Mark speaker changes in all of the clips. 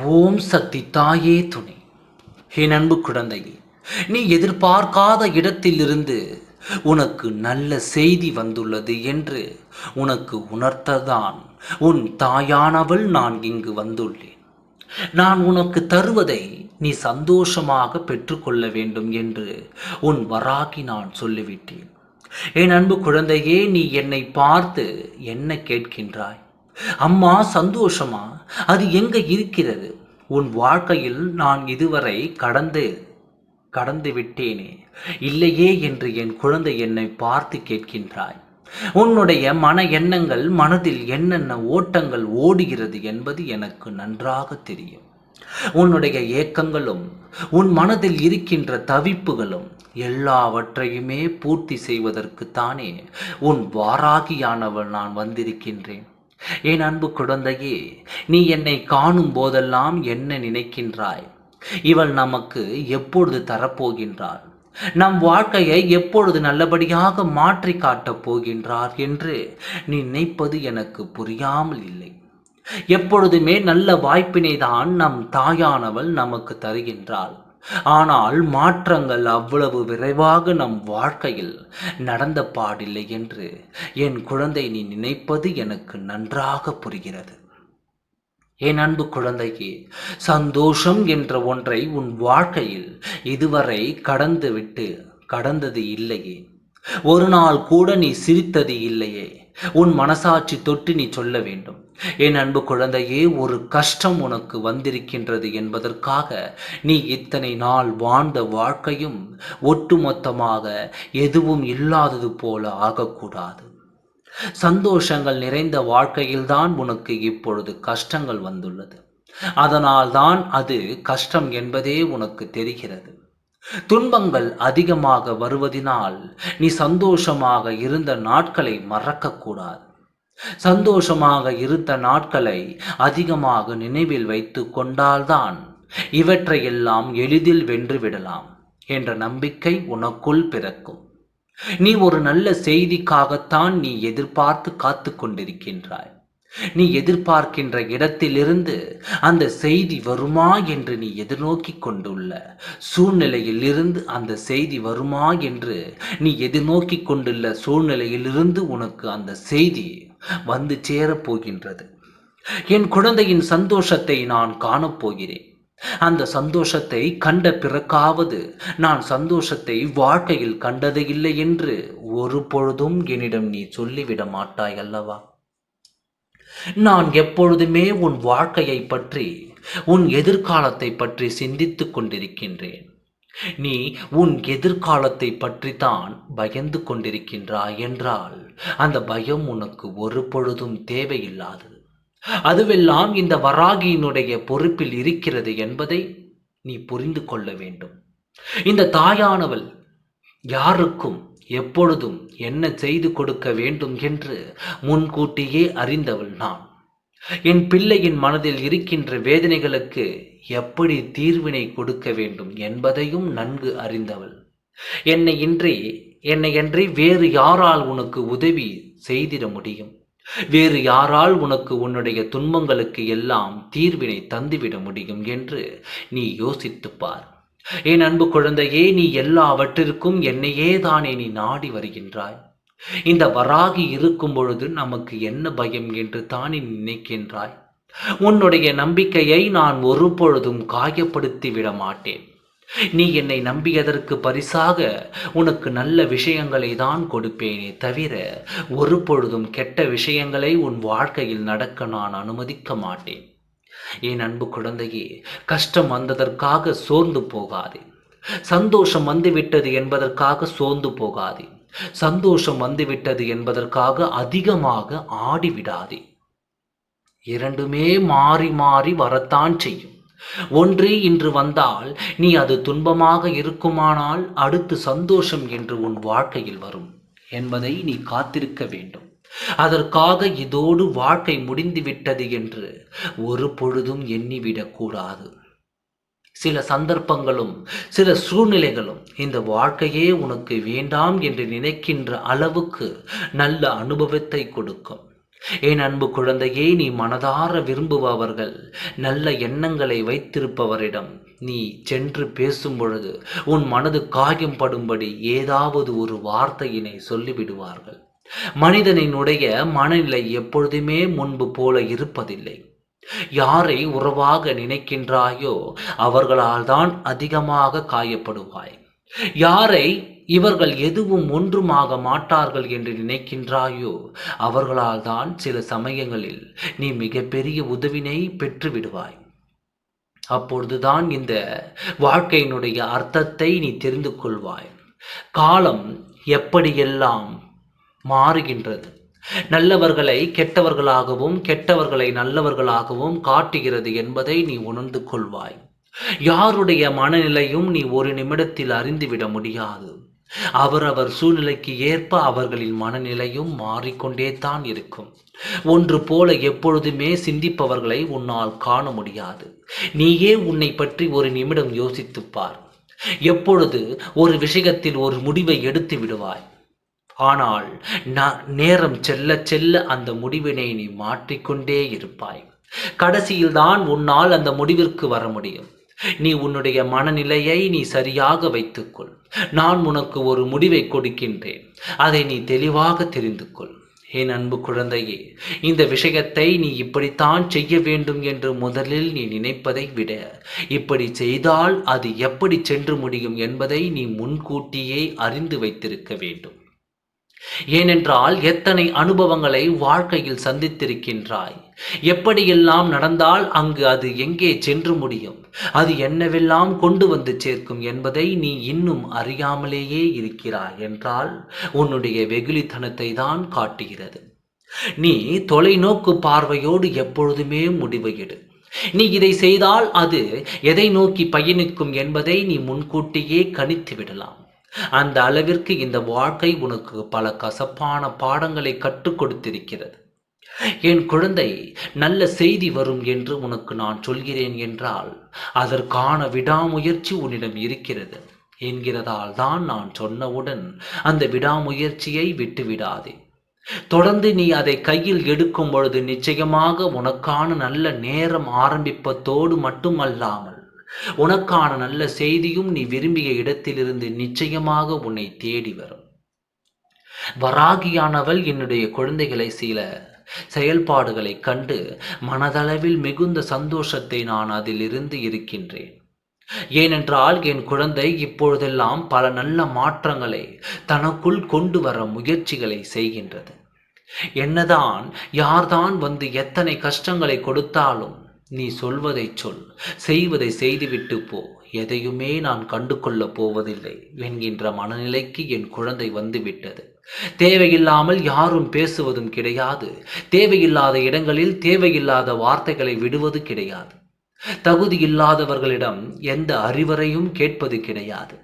Speaker 1: ஓம் சக்தி தாயே துணை. என் அன்பு குழந்தையே நீ எதிர்பார்க்காத இடத்திலிருந்து உனக்கு நல்ல செய்தி வந்துள்ளது என்று உனக்கு உணர்த்ததான் உன் தாயானவள் நான் இங்கு வந்துள்ளேன். நான் உனக்கு தருவதை நீ சந்தோஷமாக பெற்றுக்கொள்ள வேண்டும் என்று உன் வராகி நான் சொல்லிவிட்டேன். என் அன்பு குழந்தையே நீ என்னை பார்த்து என்ன கேட்கின்றாய்? அம்மா சந்தோஷமா? அது எங்க இருக்கிறது? உன் வாழ்க்கையில் நான் இதுவரை கடந்து கடந்து விட்டேனே. இல்லையே என்று என் குழந்தை என்னை பார்த்து கேட்கின்றாய். உன்னுடைய மன எண்ணங்கள் மனதில் என்னென்ன ஓட்டங்கள் ஓடுகிறது என்பது எனக்கு நன்றாக தெரியும். உன்னுடைய ஏக்கங்களும் உன் மனதில் இருக்கின்ற தவிப்புகளும் எல்லாவற்றையுமே பூர்த்தி செய்வதற்குத்தானே உன் வாராகியானவள் நான் வந்திருக்கின்றேன். என் அன்பு குழந்தையே நீ என்னை காணும் போதெல்லாம் என்ன நினைக்கின்றாய்? இவள் நமக்கு எப்பொழுது தரப்போகின்றாள்? நம் வாழ்க்கையை எப்பொழுது நல்லபடியாக மாற்றி காட்டப் போகின்றார் என்று நீ நினைப்பது எனக்கு புரியாமல் இல்லை. எப்பொழுதுமே நல்ல வாய்ப்பினை தான் நம் தாயானவள் நமக்கு தருகின்றாள். ஆனால் மாற்றங்கள் அவ்வளவு விரைவாக நம் வாழ்க்கையில் நடந்த பாடில்லை என்று என் குழந்தை நீ நினைப்பது எனக்கு நன்றாக புரிகிறது. என் அன்பு குழந்தைக்கு சந்தோஷம் என்ற ஒன்றை உன் வாழ்க்கையில் இதுவரை கடந்துவிட்டு கடந்தது இல்லையே. ஒரு நாள் கூட நீ சிரித்தது இல்லையே. உன் மனசாட்சி தொட்டு நீ சொல்ல வேண்டும். என் அன்பு குழந்தையே ஒரு கஷ்டம் உனக்கு வந்திருக்கின்றது என்பதற்காக நீ இத்தனை நாள் வாழ்ந்த வாழ்க்கையும் ஒட்டுமொத்தமாக எதுவும் இல்லாதது போல ஆகக்கூடாது. சந்தோஷங்கள் நிறைந்த வாழ்க்கையில்தான் உனக்கு இப்பொழுது கஷ்டங்கள் வந்துள்ளது. அதனால்தான் அது கஷ்டம் என்பதே உனக்கு தெரிகிறது. துன்பங்கள் அதிகமாக வருவதினால் நீ சந்தோஷமாக இருந்த நாட்களை மறக்கக்கூடாது. சந்தோஷமாக இருந்த நாட்களை அதிகமாக நினைவில் வைத்து கொண்டால்தான் இவற்றையெல்லாம் எளிதில் வென்றுவிடலாம் என்ற நம்பிக்கை உனக்குள் பிறக்கும். நீ ஒரு நல்ல செய்திக்காகத்தான் நீ எதிர்பார்த்து காத்து கொண்டிருக்கின்றாய். நீ எதிர்பார்க்கின்ற இடத்திலிருந்து அந்த செய்தி வருமா என்று நீ எதிர்நோக்கி கொண்டுள்ள சூழ்நிலையில் இருந்து அந்த செய்தி வருமா என்று நீ எதிர்நோக்கி கொண்டுள்ள சூழ்நிலையிலிருந்து உனக்கு அந்த செய்தி வந்து சேரப் போகின்றது என் குழந்தையின் சந்தோஷத்தை நான் காணப்போகிறேன். அந்த சந்தோஷத்தை கண்ட பிறக்காவது நான் சந்தோஷத்தை வாழ்க்கையில் கண்டது இல்லை என்று ஒரு பொழுதும் என்னிடம் நீ சொல்லிவிட மாட்டாய் அல்லவா? நான் எப்பொழுதுமே உன் வாழ்க்கையை பற்றி உன் எதிர்காலத்தை பற்றி சிந்தித்துக் கொண்டிருக்கின்றேன். நீ உன் எதிர்காலத்தை பற்றித்தான் பயந்து கொண்டிருக்கின்றாய் என்றால் அந்த பயம் உனக்கு ஒரு பொழுதும் தேவையில்லாது. அதுவெல்லாம் இந்த வராகியினுடைய பொறுப்பில் இருக்கிறது என்பதை நீ புரிந்து கொள்ள வேண்டும். இந்த தாயானவள் யாருக்கும் எப்பொழுதும் என்ன செய்து கொடுக்க வேண்டும் என்று முன்கூட்டியே அறிந்தவள் நான். என் பிள்ளையின் மனதில் இருக்கின்ற வேதனைகளுக்கு எப்படி தீர்வினை கொடுக்க வேண்டும் என்பதையும் நன்கு அறிந்தவள். என்னை இன்றி என்னையன்றி வேறு யாரால் உனக்கு உதவி செய்திட முடியும்? வேறு யாரால் உனக்கு உன்னுடைய துன்பங்களுக்கு எல்லாம் தீர்வினை தந்துவிட முடியும் என்று நீ யோசித்துப் பார். என் அன்பு குழந்தையே நீ எல்லாவற்றிற்கும் என்னையே தானே நீ நாடி வருகின்றாய். இந்த வராகி இருக்கும் பொழுது நமக்கு என்ன பயம் என்று தானே நினைக்கின்றாய்? உன்னுடைய நம்பிக்கையை நான் ஒரு பொழுதும் காயப்படுத்தி விட மாட்டேன். நீ என்னை நம்பியதற்கு பரிசாக உனக்கு நல்ல விஷயங்களை தான் கொடுப்பேனே தவிர ஒரு பொழுதும் கெட்ட விஷயங்களை உன் வாழ்க்கையில் நடக்க நான் அனுமதிக்க மாட்டேன். என் அன்பு குழந்தையே கஷ்டம் வந்ததற்காக சோர்ந்து போகாதே. சந்தோஷம் வந்துவிட்டது என்பதற்காக சோர்ந்து போகாதே. சந்தோஷம் வந்துவிட்டது என்பதற்காக அதிகமாக ஆடிவிடாதே. இரண்டுமே மாறி மாறி வரத்தான் செய்யும். ஒன்று இன்று வந்தால் நீ அது துன்பமாக இருக்குமானால் அடுத்து சந்தோஷம் என்று உன் வாழ்க்கையில் வரும் என்பதை நீ காத்திருக்க வேண்டும். அதற்காக இதோடு வாழ்க்கை முடிந்துவிட்டது என்று ஒரு பொழுதும் எண்ணிவிடக்கூடாது. சில சந்தர்ப்பங்களும் சில சூழ்நிலைகளும் இந்த வாழ்க்கையே உனக்கு வேண்டாம் என்று நினைக்கின்ற அளவுக்கு நல்ல அனுபவத்தை கொடுக்கும். என் அன்பு குழந்தையே நீ மனதார விரும்புபவர்கள் நல்ல எண்ணங்களை வைத்திருப்பவரிடம் நீ சென்று பேசும் பொழுது உன் மனது காயம் படும்படி ஏதாவது ஒரு வார்த்தையினை சொல்லிவிடுவார்கள். மனிதனினுடைய மனநிலை எப்பொழுதுமே முன்பு போல இருப்பதில்லை. யாரை உறவாக நினைக்கின்றாயோ அவர்களால் தான் அதிகமாக காயப்படுவாய். யாரை இவர்கள் எதுவும் ஒன்றுமாக மாட்டார்கள் என்று நினைக்கின்றாயோ அவர்களால் தான் சில சமயங்களில் நீ மிகப்பெரிய உதவினை பெற்று விடுவாய் அப்பொழுதுதான் இந்த வாழ்க்கையினுடைய அர்த்தத்தை நீ தெரிந்து கொள்வாய். காலம் எப்படியெல்லாம் மாறுகின்றது. நல்லவர்களை கெட்டவர்களாகவும் கெட்டவர்களை நல்லவர்களாகவும் காட்டுகிறது என்பதை நீ உணர்ந்து கொள்வாய். யாருடைய மனநிலையும் நீ ஒரு நிமிடத்தில் அறிந்துவிட முடியாது. அவரவர் சூழ்நிலைக்கு ஏற்ப அவர்களின் மனநிலையும் மாறிக்கொண்டே தான் இருக்கும். ஒன்று போல எப்பொழுதுமே சிந்திப்பவர்களை உன்னால் காண முடியாது. நீயே உன்னை பற்றி ஒரு நிமிடம் யோசித்துப்பார் எப்பொழுது ஒரு விஷயத்தில் ஒரு முடிவை எடுத்து விடுவாய். ஆனால் நேரம் செல்ல செல்ல அந்த முடிவினை நீ மாற்றிக்கொண்டே இருப்பாய். கடைசியில் தான் உன்னால் அந்த முடிவிற்கு வர முடியும். நீ உன்னுடைய மனநிலையை நீ சரியாக வைத்துக்கொள். நான் உனக்கு ஒரு முடிவை கொடுக்கின்றேன். அதை நீ தெளிவாக தெரிந்து கொள் என் அன்பு குழந்தையே இந்த விஷயத்தை நீ இப்படித்தான் செய்ய வேண்டும் என்று முதலில் நீ நினைப்பதை விட இப்படி செய்தால் அது எப்படி சென்று முடியும் என்பதை நீ முன்கூட்டியே அறிந்து வைத்திருக்க வேண்டும். ஏனென்றால் எத்தனை அனுபவங்களை வாழ்க்கையில் சந்தித்திருக்கின்றாய்? எப்படியெல்லாம் நடந்தால் அங்கு அது எங்கே சென்று முடியும்? அது என்னவெல்லாம் கொண்டு வந்து சேர்க்கும் என்பதை நீ இன்னும் அறியாமலேயே இருக்கிறாய் என்றால் உன்னுடைய வெகுளித்தனத்தை தான் காட்டுகிறது. நீ தொலைநோக்கு பார்வையோடு எப்பொழுதுமே முடிவு எடு. நீ இதை செய்தால் அது எதை நோக்கி பயணிக்கும் என்பதை நீ முன்கூட்டியே கணித்து விடலாம் அந்த அளவிற்கு இந்த வாழ்க்கை உனக்கு பல கசப்பான பாடங்களை கற்றுக் கொடுத்திருக்கிறது. என் குழந்தை நல்ல செய்தி வரும் என்று உனக்கு நான் சொல்கிறேன் என்றால் அதற்கான விடாமுயற்சி உன்னிடம் இருக்கிறது என்கிறதால் தான் நான் சொன்னவுடன் அந்த விடாமுயற்சியை விட்டுவிடாதே. தொடர்ந்து நீ அதை கையில் எடுக்கும் பொழுது நிச்சயமாக உனக்கான நல்ல நேரம் ஆரம்பிப்பதோடு மட்டுமல்லாமல் உனக்கான நல்ல செய்தியும் நீ விரும்பிய இடத்திலிருந்து நிச்சயமாக உன்னை தேடி வரும். வராகியானவள் என்னுடைய குழந்தைகளை சில செயல்பாடுகளை கண்டு மனதளவில் மிகுந்த சந்தோஷத்தை நான் அதிலிருந்து இருக்கின்றேன். ஏனென்றால் என் குழந்தை இப்பொழுதெல்லாம் பல நல்ல மாற்றங்களை தனக்குள் கொண்டு வர முயற்சிகளை செய்கின்றது. என்னதான் யார்தான் வந்து எத்தனை கஷ்டங்களை கொடுத்தாலும் நீ சொல்வதை சொல். செய்வதை செய்துவிட்டு போ. எதையுமே நான் கண்டு கொள்ளப் போவதில்லை என்கின்ற மனநிலைக்கு என் குழந்தை வந்துவிட்டது. தேவையில்லாமல் யாரும் பேசுவதும் கிடையாது. தேவையில்லாத இடங்களில் தேவையில்லாத வார்த்தைகளை விடுவது கிடையாது. தகுதி இல்லாதவர்களிடம் எந்த அறிவுரையும் கேட்பது கிடையாது.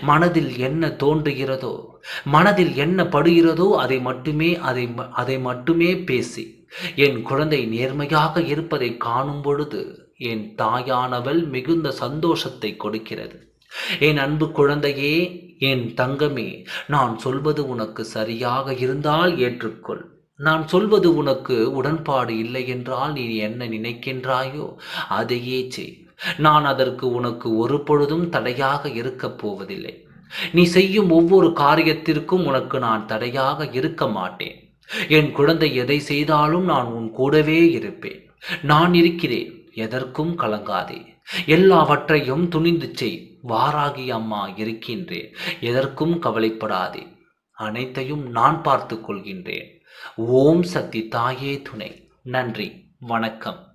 Speaker 1: மனதில் என்ன தோன்றுகிறதோ மனதில் என்ன படுகிறதோ அதை மட்டுமே அதை அதை மட்டுமே பேசி. என் குழந்தை நேர்மையாக இருப்பதை காணும் பொழுது என் தாயானவள் மிகுந்த சந்தோஷத்தை கொடுக்கிறது. என் அன்பு குழந்தையே என் தங்கமே நான் சொல்வது உனக்கு சரியாக இருந்தால் ஏற்றுக்கொள். நான் சொல்வது உனக்கு உடன்பாடு இல்லை என்றால் நீ என்ன நினைக்கின்றாயோ அதையே செய். நான் அதற்கு உனக்கு ஒரு பொழுதும் தடையாக இருக்கப் போவதில்லை. நீ செய்யும் ஒவ்வொரு காரியத்திற்கும் உனக்கு நான் தடையாக இருக்க மாட்டேன். என் குழந்தை எதை செய்தாலும் நான் உன் கூடவே இருப்பேன். நான் இருக்கிறேன் எதற்கும் கலங்காதே. எல்லாவற்றையும் துணிந்து செய் வாராகி அம்மா இருக்கின்றேன் எதற்கும் கவலைப்படாதே. அனைத்தையும் நான் பார்த்து கொள்கின்றேன். ஓம் சக்தி தாயே துணை. நன்றி வணக்கம்.